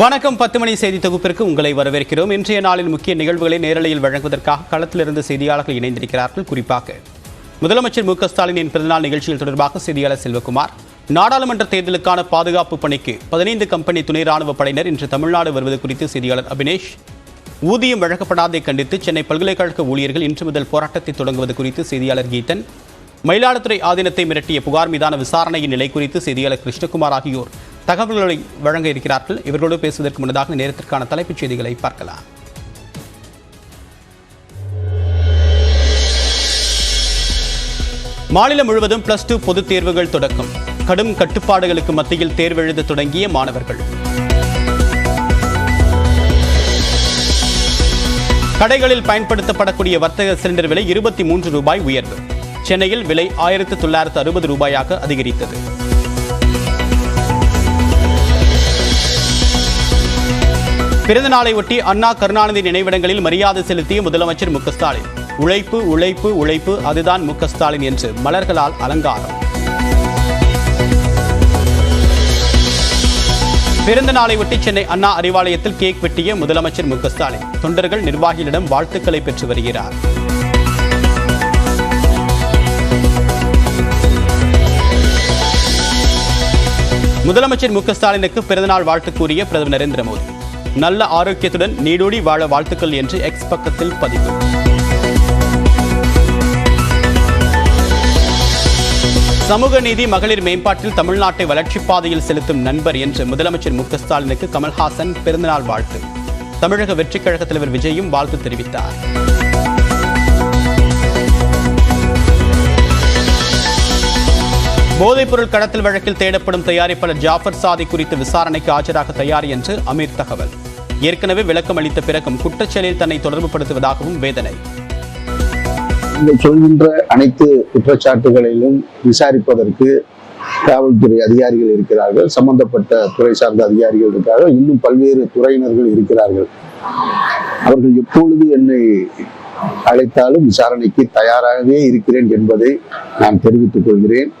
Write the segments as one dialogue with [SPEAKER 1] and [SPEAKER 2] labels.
[SPEAKER 1] வணக்கம். பத்து மணி செய்தி தொகுப்பிற்கு உங்களை வரவேற்கிறோம். இன்றைய நாளின் முக்கிய நிகழ்வுகளை நேரலையில் வழங்குவதற்காக களத்திலிருந்து செய்தியாளர்கள் இணைந்திருக்கிறார்கள். குறிப்பாக முதலமைச்சர் மு க ஸ்டாலினின் பிறந்தநாள் நிகழ்ச்சியில் தொடர்பாக செய்தியாளர் செல்வகுமார் நாடாளுமன்ற தேர்தலுக்கான பாதுகாப்பு பணிக்கு பதினைந்து கம்பெனி துணை ராணுவ படையினர் இன்று தமிழ்நாடு வருவது குறித்து செய்தியாளர் அபினேஷ் ஊதியம் வழங்கப்படாதை கண்டித்து சென்னை பல்கலைக்கழக ஊழியர்கள் இன்று முதல் போராட்டத்தை தொடங்குவது குறித்து செய்தியாளர் கீதன் மயிலாடுதுறை ஆதீனத்தை மிரட்டிய புகார் மீதான விசாரணையின் நிலை குறித்து செய்தியாளர் கிருஷ்ணகுமார் ஆகியோர் தகவல்களை வழங்க இருக்கிறார்கள். இவர்களோடு பேசுவதற்கு முன்னதாக நேரத்திற்கான தலைப்புச் செய்திகளை பார்க்கலாம். மாநிலம் முழுவதும் பிளஸ் டூ பொதுத் தேர்வுகள் தொடக்கம். கடும் கட்டுப்பாடுகளுக்கு மத்தியில் தேர்வெழுத தொடங்கிய மாணவர்கள். கடைகளில் பயன்படுத்தப்படக்கூடிய வர்த்தக சிலிண்டர் விலை இருபத்தி மூன்று ரூபாய் உயர்வு. சென்னையில் விலை ஆயிரத்து தொள்ளாயிரத்து அறுபது ரூபாயாக அதிகரித்தது. பிறந்த நாளை ஒட்டி அண்ணா கருணாநிதி நினைவிடங்களில் மரியாதை செலுத்திய முதலமைச்சர் மு ஸ்டாலின். உழைப்பு உழைப்பு உழைப்பு அதுதான் மு ஸ்டாலின் என்று மலர்களால் அலங்காரம். பிறந்த நாளை ஒட்டி சென்னை அண்ணா அறிவாலயத்தில் கேக் வெட்டிய முதலமைச்சர் மு ஸ்டாலின். தொண்டர்கள் நிர்வாகிகளிடம் வாழ்த்துக்களை பெற்று வருகிறார். முதலமைச்சர் மு ஸ்டாலினுக்கு பிறந்தநாள் வாழ்த்து கூறிய பிரதமர் நரேந்திர மோடி. நல்ல ஆரோக்கியத்துடன் நீடோடி வாழ வாழ்த்துக்கள் என்று எக்ஸ் பக்கத்தில் பதிவு. சமூக நீதி மகளிர் மேம்பாட்டில் தமிழ்நாட்டை வளர்ச்சிப் பாதையில் செலுத்தும் நண்பர் என்று முதலமைச்சர் மு ஸ்டாலினுக்கு கமல்ஹாசன் பிறந்தநாள் வாழ்த்து. தமிழக வெற்றிக் கழக தலைவர் விஜயும் வாழ்த்து தெரிவித்தார். போதைப்பொருள் கடத்தல் வழக்கில் தேடப்படும் தயாரிப்பாளர் ஜாஃபர் சாதி குறித்து விசாரணைக்கு ஆஜராக தயார் என்று அமீர் தகவல். ஏற்கனவே விளக்கம் அளித்த பிறகும் குற்றச்செயலில் தன்னை தொடர்புபடுத்துவதாகவும் வேதனை.
[SPEAKER 2] நீங்கள் சொல்கின்ற அனைத்து குற்றச்சாட்டுகளிலும் விசாரிப்பதற்கு காவல்துறை அதிகாரிகள் இருக்கிறார்கள். சம்பந்தப்பட்ட துறை சார்ந்த அதிகாரிகள் இருக்கிறார்கள். இன்னும் பல்வேறு துறையினர்கள் இருக்கிறார்கள். அவர்கள் எப்பொழுது என்னை அழைத்தாலும் விசாரணைக்கு தயாராகவே இருக்கிறேன் என்பதை நான் தெரிவித்துக் கொள்கிறேன்.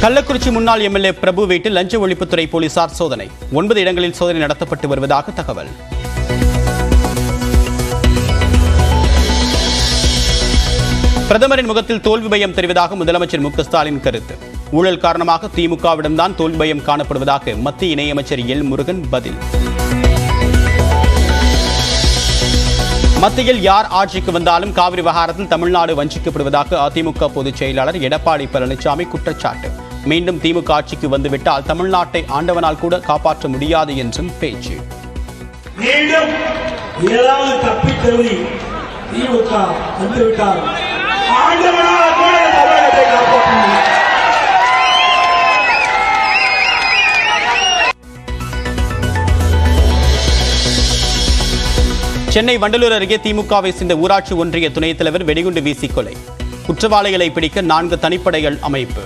[SPEAKER 1] கள்ளக்குறிச்சி முன்னாள் எம்எல்ஏ பிரபு வீட்டில் லஞ்ச ஒழிப்புத்துறை போலீசார் சோதனை. ஒன்பது இடங்களில் சோதனை நடத்தப்பட்டு வருவதாக தகவல். பிரதமரின் முகத்தில் தோல்வி பயம் தெரிவதாக முதலமைச்சர் மு ஸ்டாலின் கருத்து. ஊழல் காரணமாக திமுகவிடம்தான் தோல்வி பயம் காணப்படுவதாக மத்திய இணையமைச்சர் எல் முருகன் பதில். மத்தியில் யார் ஆட்சிக்கு வந்தாலும் காவிரி விவகாரத்தில் தமிழ்நாடு வஞ்சிக்கப்படுவதாக அதிமுக பொதுச் செயலாளர் எடப்பாடி பழனிசாமி குற்றச்சாட்டு. மீண்டும் திமுக ஆட்சிக்கு வந்துவிட்டால் தமிழ்நாட்டை ஆண்டவனால் கூட காப்பாற்ற முடியாது என்றும் பேச்சு.
[SPEAKER 3] மீண்டும் ஏதாவது தப்பித் தருவி திமுக வந்துவிட்டால் ஆண்டவனால் கூட இந்த தமிழகத்தை காப்பாற்ற முடியும்
[SPEAKER 1] சென்னை வண்டலூர் அருகே திமுகவை சேர்ந்த ஊராட்சி ஒன்றிய துணைத் தலைவர் வெடிகுண்டு வீசி கொலை. குற்றவாளிகளை பிடிக்க நான்கு தனிப்படைகள் அமைப்பு.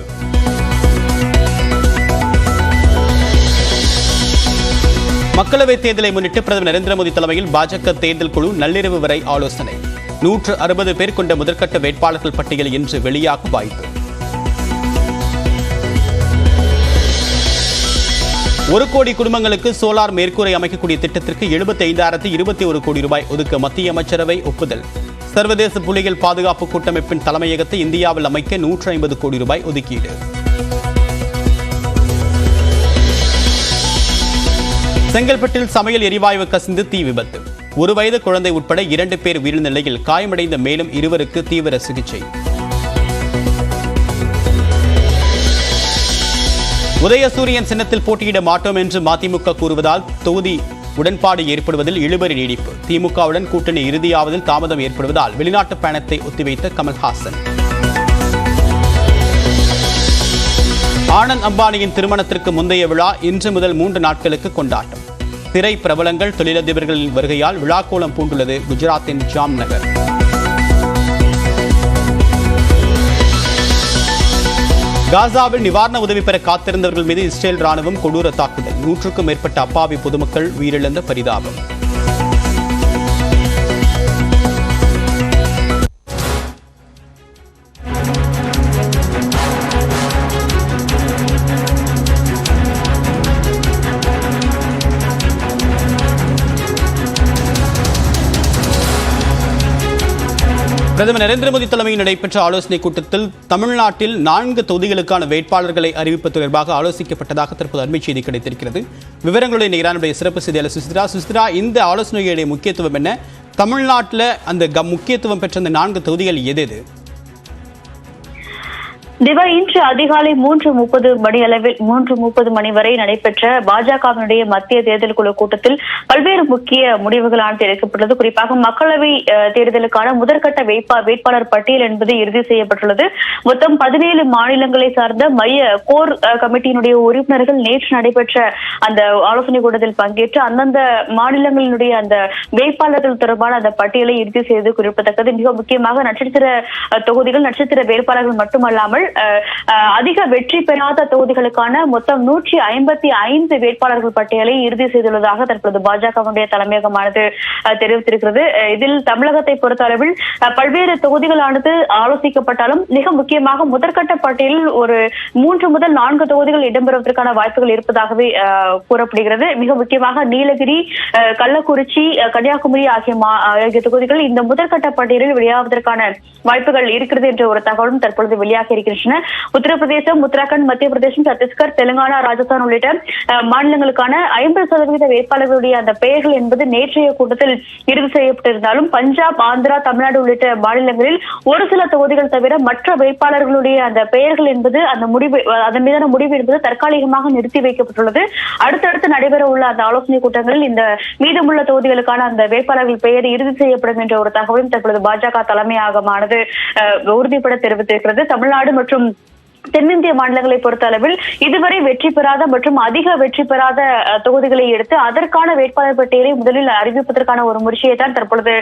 [SPEAKER 1] மக்களவைத் தேர்தலை முன்னிட்டு பிரதமர் நரேந்திர மோடி தலைமையில் பாஜக தேர்தல் குழு நள்ளிரவு வரை ஆலோசனை. நூற்று அறுபது பேர் கொண்ட முதற்கட்ட வேட்பாளர்கள் பட்டியல் இன்று வெளியாக வாய்ப்பு. ஒரு கோடி குடும்பங்களுக்கு சோலார் மேற்கூரை அமைக்கக்கூடிய திட்டத்திற்கு எழுபத்தி ஐந்தாயிரத்து இருபத்தி ஒரு கோடி ரூபாய் ஒதுக்க மத்திய அமைச்சரவை ஒப்புதல். சர்வதேச புலிகள் பாதுகாப்பு கூட்டமைப்பின் தலைமையகத்தை இந்தியாவில் அமைக்க நூற்று ஐம்பது கோடி ரூபாய் ஒதுக்கீடு. செங்கல்பட்டில் சமையல் எரிவாயு கசிந்து தீ விபத்து. ஒரு வயது குழந்தை உட்பட இரண்டு பேர் உயிரிழந்த நிலையில் காயமடைந்த மேலும் இருவருக்கு தீவிர சிகிச்சை. உதயசூரியன் சின்னத்தில் போட்டியிட மாட்டோம் என்று மதிமுக கூறுவதால் தொகுதி உடன்பாடு ஏற்படுவதில் இழுபறி நீடிப்பு. திமுகவுடன் கூட்டணி இறுதியாவதில் தாமதம் ஏற்படுவதால் வெளிநாட்டு பயணத்தை ஒத்திவைத்த கமல்ஹாசன். ஆனந்த் அம்பானியின் திருமணத்திற்கு முந்தைய விழா இன்று முதல் மூன்று நாட்களுக்கு கொண்டாட்டம். திரை பிரபலங்கள் தொழிலதிபர்களின் வருகையால் விழாக்கோலம் பூண்டுள்ளது குஜராத்தின் ஜாம்நகர் காசாவில் நிவாரண உதவி பெற காத்திருந்தவர்கள் மீது இஸ்ரேல் ராணுவம் கொடூர தாக்குதல். நூற்றுக்கும் மேற்பட்ட அப்பாவி பொதுமக்கள் உயிரிழந்த பரிதாபம். பிரதமர் நரேந்திர மோடி தலைமையில் நடைபெற்ற ஆலோசனைக் கூட்டத்தில் தமிழ்நாட்டில் நான்கு தொகுதிகளுக்கான வேட்பாளர்களை அறிவிப்பது தொடர்பாக ஆலோசிக்கப்பட்டதாக தற்போது அண்மை செய்தி கிடைத்திருக்கிறது. விவரங்களுடைய நிகரானுடைய சிறப்பு செய்தியாளர் சுசித்ரா. சுசித்ரா இந்த ஆலோசனையுடைய முக்கியத்துவம் என்ன? தமிழ்நாட்டில் அந்த க- முக்கியத்துவம் பெற்ற அந்த நான்கு தொகுதிகள் எது எது?
[SPEAKER 4] திவா இன்று அதிகாலை மூன்று முப்பது மணி அளவில் மூன்று முப்பது மணி வரை நடைபெற்ற பாஜகவினுடைய மத்திய தேர்தல் குழு கூட்டத்தில் பல்வேறு முக்கிய முடிவுகளானது எடுக்கப்பட்டுள்ளது குறிப்பாக மக்களவை அஹ், தேர்தலுக்கான முதற்கட்ட வேட்பா வேட்பாளர் பட்டியல் என்பது இறுதி செய்யப்பட்டுள்ளது. மொத்தம் பதினேழு மாநிலங்களை சார்ந்த மைய கோர் அஹ், கமிட்டியினுடைய உறுப்பினர்கள் நேற்று நடைபெற்ற அந்த ஆலோசனை கூட்டத்தில் பங்கேற்று அந்தந்த மாநிலங்களினுடைய அந்த வேட்பாளர்கள் தொடர்பான அந்த பட்டியலை இறுதி செய்தது குறிப்பிடத்தக்கது. மிக முக்கியமாக நட்சத்திர தொகுதிகள் நட்சத்திர வேட்பாளர்கள் மட்டுமல்லாமல் அதிக வெற்றி பெறாத தொகுதிகளுக்கான மொத்தம் நூற்றி ஐம்பத்தி ஐந்து வேட்பாளர்கள் பட்டியலை இறுதி செய்துள்ளதாக தற்பொழுது பாஜகவுடைய தலைமையகமானது தெரிவித்திருக்கிறது. இதில் தமிழகத்தை பொறுத்தளவில் அளவில் பல்வேறு தொகுதிகளானது ஆலோசிக்கப்பட்டாலும் மிக முக்கியமாக முதற்கட்ட பட்டியலில் ஒரு மூன்று முதல் நான்கு தொகுதிகள் இடம்பெறுவதற்கான வாய்ப்புகள் இருப்பதாகவே அஹ், கூறப்படுகிறது. மிக முக்கியமாக நீலகிரி அஹ், கள்ளக்குறிச்சி கன்னியாகுமரி ஆகிய ஆகிய தொகுதிகள் இந்த முதற்கட்ட பட்டியலில் வெளியாவதற்கான வாய்ப்புகள் இருக்கிறது என்ற ஒரு தகவலும் தற்பொழுது வெளியாக இருக்கின்றன உத்தரப்பிரதேசம் உத்தராகண்ட் மத்திய பிரதேசம் சத்தீஸ்கர் தெலுங்கானா ராஜஸ்தான் உள்ளிட்ட மாநிலங்களுக்கான ஐம்பது சதவீத வேட்பாளர்களுடைய அந்த பெயர்கள் என்பது நேற்றைய கூட்டத்தில் இறுதி செய்யப்பட்டிருந்தாலும் பஞ்சாப் ஆந்திரா தமிழ்நாடு உள்ளிட்ட மாநிலங்களில் ஒரு சில தொகுதிகள் தவிர மற்ற வேட்பாளர்களுடைய அந்த பெயர்கள் என்பது அந்த முடிவு அதன் மீதான முடிவு என்பது தற்காலிகமாக நிறுத்தி வைக்கப்பட்டுள்ளது. அடுத்தடுத்து நடைபெற உள்ள அந்த ஆலோசனை கூட்டங்களில் இந்த மீதமுள்ள தொகுதிகளுக்கான அந்த வேட்பாளர்கள் பெயர் இறுதி செய்யப்படும் என்ற ஒரு தகவலும் தற்பொழுது பாஜக தலைமையகமானது அஹ், உறுதிபட தெரிவித்திருக்கிறது. தமிழ்நாடு மற்றும் 좀 தென்னிந்திய மாநிலங்களை பொறுத்த அளவில் இதுவரை வெற்றி பெறாத மற்றும் அதிக வெற்றி பெறாத தொகுதிகளை எடுத்து அதற்கான வேட்பாளர் பட்டியலை முதலில் அறிவிப்பதற்கான ஒரு முயற்சியை தான் தற்பொழுது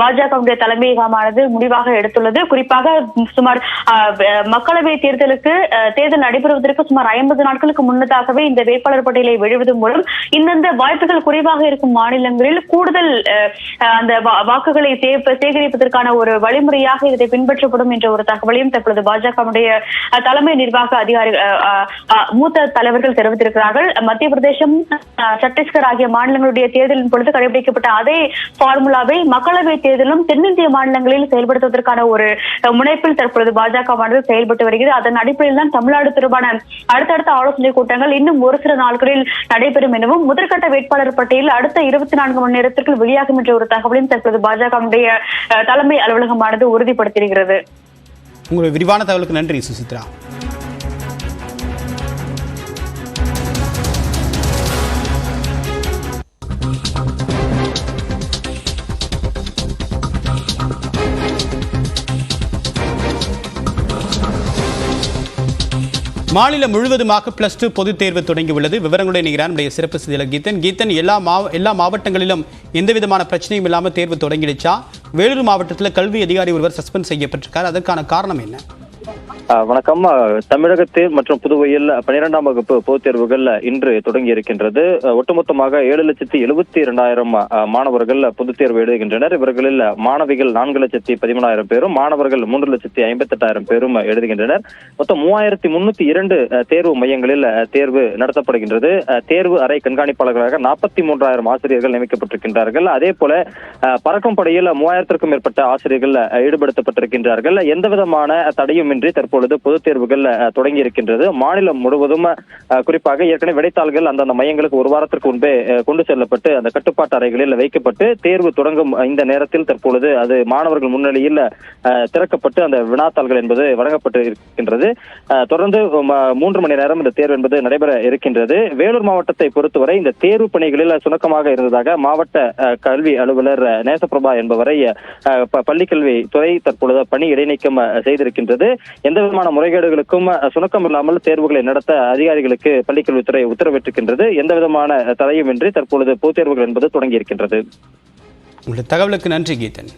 [SPEAKER 4] பாஜகவுடைய தலைமையகமானது முடிவாக எடுத்துள்ளது. குறிப்பாக சுமார் மக்களவை தேர்தலுக்கு தேர்தல் நடைபெறுவதற்கு சுமார் ஐம்பது நாட்களுக்கு முன்னதாகவே இந்த வேட்பாளர் பட்டியலை வெளியிடுவதன் மூலம் இந்தந்த வாய்ப்புகள் குறைவாக இருக்கும் மாநிலங்களில் கூடுதல் அஹ், அந்த வா- வாக்குகளை சேகரிப்பதற்கான ஒரு வழிமுறையாக இதை பின்பற்றப்படும் என்ற ஒரு தகவலையும் தற்பொழுது பாஜகவுடைய தலை தலைமை நிர்வாக அதிகாரி மூத்த தலைவர்கள் தெரிவித்திருக்கிறார்கள். மத்திய பிரதேசம் சத்தீஸ்கர் ஆகிய மாநிலங்களுடைய தேர்தலின் பொழுது கடைபிடிக்கப்பட்ட அதே பார்முலாவை மக்களவை தேர்தலும் தென்னிந்திய மாநிலங்களில் செயல்படுத்துவதற்கான ஒரு முனைப்பில் தற்பொழுது பாஜகவானது செயல்பட்டு வருகிறது. அதன் அடிப்படையில் தான் தமிழ்நாடு தொடர்பான அடுத்தடுத்த ஆலோசனை கூட்டங்கள் இன்னும் ஒரு சில நாட்களில் நடைபெறும் எனவும் முதற்கட்ட வேட்பாளர் பட்டியல் அடுத்த இருபத்தி நான்கு மணி நேரத்திற்குள் வெளியாகும் என்ற ஒரு தகவலையும் தற்போது பாஜகவுடைய தலைமை அலுவலகமானது உறுதிப்படுத்தியிருக்கிறது.
[SPEAKER 1] உங்களுடைய விரிவான தகவலுக்கு நன்றி சுசித்ரா. மாநிலம் முழுவதுமாக பிளஸ் டூ பொதுத் தேர்வு தொடங்கியுள்ளது. விவரங்களுடன் நிகரான் நம்முடைய சிறப்பு செய்தியாளர் கீதன்? கீதன் எல்லா மாவ எல்லா மாவட்டங்களிலும் எந்த விதமான பிரச்சனையும் இல்லாமல் தேர்வு தொடங்கிடுச்சா? வேலூர் மாவட்டத்தில் கல்வி அதிகாரி ஒருவர் சஸ்பெண்ட் செய்யப்பட்டிருக்கார். அதற்கான காரணம் என்ன?
[SPEAKER 5] வணக்கம். தமிழகத்தில் மற்றும் புதுவையில் பன்னிரெண்டாம் வகுப்பு பொதுத் தேர்வுகள் இன்று தொடங்கி இருக்கின்றது. ஒட்டுமொத்தமாக ஏழு லட்சத்தி எழுபத்தி இரண்டாயிரம் மாணவர்கள் பொதுத் தேர்வு எழுதுகின்றனர். இவர்களில் மாணவிகள் நான்கு லட்சத்தி பதிமூணாயிரம் பேரும் மாணவர்கள் மூன்று லட்சத்தி ஐம்பத்தி எட்டாயிரம் பேரும் எழுதுகின்றனர். மொத்தம் மூவாயிரத்தி முன்னூத்தி இரண்டு தேர்வு மையங்களில் தேர்வு நடத்தப்படுகின்றது. தேர்வு அறை கண்காணிப்பாளர்களாக நாற்பத்தி மூன்றாயிரம் ஆசிரியர்கள் நியமிக்கப்பட்டிருக்கின்றார்கள். அதே போல பறக்கும் படையில் மூவாயிரத்திற்கும் மேற்பட்ட ஆசிரியர்கள் ஈடுபடுத்தப்பட்டிருக்கின்றார்கள். எந்த விதமான தடையுமின்றி தற்பொழுது பொதுத் தேர்வுகள் தொடங்கி இருக்கின்றது. மாநிலம் முழுவதும் குறிப்பாக ஏற்கனவே விடைத்தாள்கள் அந்தந்த மையங்களுக்கு ஒரு வாரத்திற்கு முன்பே கொண்டு செல்லப்பட்டு அந்த கட்டுப்பாட்டு அறைகளில் வைக்கப்பட்டு தேர்வு தொடங்கும் இந்த நேரத்தில் தற்பொழுது அது மாணவர்கள் முன்னிலையில் திறக்கப்பட்டு அந்த வினாத்தாள்கள் என்பது வழங்கப்பட்டு இருக்கின்றது. தொடர்ந்து மூன்று மணி நேரம் இந்த தேர்வு என்பது நடைபெற இருக்கின்றது. வேலூர் மாவட்டத்தை பொறுத்தவரை இந்த தேர்வு பணிகளில் சுணக்கமாக இருந்ததாக மாவட்ட கல்வி அலுவலர் ஆஹ் நேசப்பிரபா என்பவரை ஆஹ் பள்ளிக்கல்வி துறை தற்பொழுது பணி இடைநீக்கம் செய்திருக்கின்றது. எந்த விதமான முறைகேடுகளுக்கும் சுணக்கம் இல்லாமல் தேர்வுகளை நடத்த அதிகாரிகளுக்கு பள்ளிக்கல்வித்துறை உத்தரவிட்டிருக்கின்றது. எந்த விதமான தடையுமின்றி தற்பொழுது பொதுத் தேர்வுகள் என்பது தொடங்கி இருக்கின்றது
[SPEAKER 1] தகவலுக்கு நன்றி கீதன்.